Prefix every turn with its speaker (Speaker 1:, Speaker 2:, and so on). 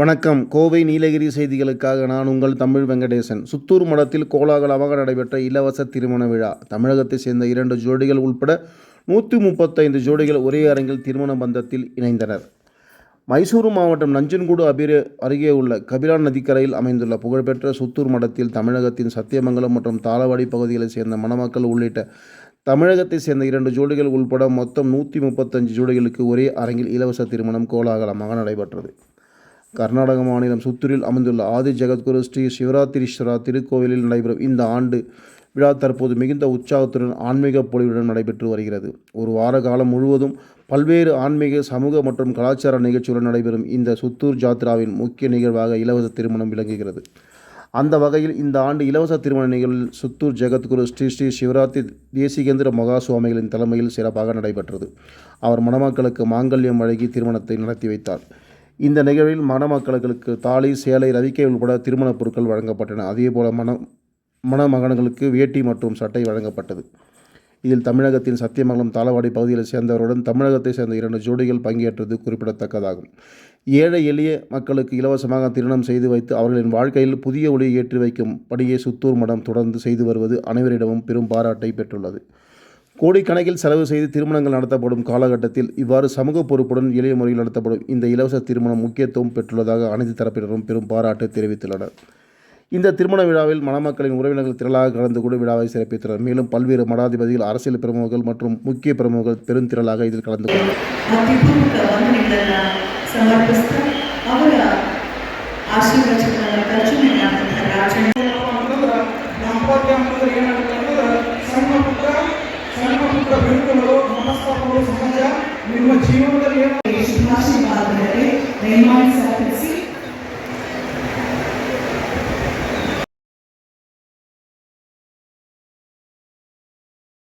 Speaker 1: வணக்கம். கோவை நீலகிரி செய்திகளுக்காக நான் உங்கள் தமிழ் வெங்கடேசன். சுத்தூர் மடத்தில் கோலாகலமாக நடைபெற்ற இலவச திருமண விழா. தமிழகத்தைச் சேர்ந்த இரண்டு ஜோடிகள் உட்பட நூற்றி முப்பத்தைந்து ஜோடிகள் ஒரே அரங்கில் திருமண பந்தத்தில் இணைந்தனர். மைசூரு மாவட்டம் நஞ்சன்கூடு அபிர அருகே உள்ள கபிலா நதிக்கரையில் அமைந்துள்ள புகழ்பெற்ற சுத்தூர் மடத்தில் தமிழகத்தின் சத்தியமங்கலம் மற்றும் தாளவாடி பகுதிகளைச் சேர்ந்த மணமக்கள் உள்ளிட்ட தமிழகத்தைச் சேர்ந்த இரண்டு ஜோடிகள் உள்பட மொத்தம் நூற்றி முப்பத்தஞ்சு ஜோடிகளுக்கு ஒரே அரங்கில் இலவச திருமணம் கோலாகலமாக நடைபெற்றது. கர்நாடக மாநிலம் சுத்தூரில் அமைந்துள்ள ஆதி ஜெகத்குரு ஸ்ரீ சிவராத்திரீஸ்வரா திருக்கோவிலில் நடைபெறும் இந்த ஆண்டு விழா தற்போது மிகுந்த உற்சாகத்துடன் ஆன்மீக பொலிவுடன் நடைபெற்று வருகிறது. ஒரு வார காலம் முழுவதும் பல்வேறு ஆன்மீக சமூக மற்றும் கலாச்சார நிகழ்ச்சிகளுடன் நடைபெறும் இந்த சுத்தூர் ஜாத்ராவின் முக்கிய நிகழ்வாக இலவச திருமணம் விளங்குகிறது. அந்த வகையில் இந்த ஆண்டு இலவச திருமண நிகழ்வில் சுத்தூர் ஜெகத்குரு ஸ்ரீ ஸ்ரீ சிவராத்திரி தேசிகேந்திர மகா சுவாமிகளின் தலைமையில் சிறப்பாக நடைபெற்றது. அவர் மணமக்களுக்கு மாங்கல்யம் வழங்கி திருமணத்தை நடத்தி வைத்தார். இந்த நிகழ்வில் மணமக்களுக்கு தாலி சேலை ரவிக்கை உட்பட திருமணப் பொருட்கள் வழங்கப்பட்டன. அதேபோல மண மணமகன்களுக்கு வேட்டி மற்றும் சட்டை வழங்கப்பட்டது. இதில் தமிழகத்தின் சத்தியமங்கலம் தாளவாடி பகுதியில் சேர்ந்தவருடன் தமிழகத்தை சேர்ந்த இரண்டு ஜோடிகள் பங்கேற்றது குறிப்பிடத்தக்கதாகும். ஏழை எளிய மக்களுக்கு இலவசமாக திருமணம் செய்து வைத்து அவர்களின் வாழ்க்கையில் புதிய ஒளியை ஏற்றி வைக்கும் படியே சுத்தூர் மடம் தொடர்ந்து செய்து வருவது அனைவரிடமும் பெரும் பாராட்டை பெற்றுள்ளது. கோடிக்கணக்கில் செலவு செய்து திருமணங்கள் நடத்தப்படும் காலகட்டத்தில் இவ்வாறு சமூக பொறுப்புடன் எளிய முறையில் நடத்தப்படும் இந்த இலவச திருமணம் முக்கியத்துவம் பெற்றுள்ளதாக அனைத்து தரப்பினரும் பெரும் பாராட்டு தெரிவித்துள்ளனர். இந்த திருமண விழாவில் மணமக்களின் உறவினர்கள் திரளாக கலந்து கொண்டு விழாவை சிறப்பித்தனர். மேலும் பல்வேறு மடாதிபதிகள் அரசியல் பிரமுகர்கள் மற்றும் முக்கிய பிரமுகர்கள் பெருந்திரளாக இதில் கலந்து கொண்டனர்.
Speaker 2: las.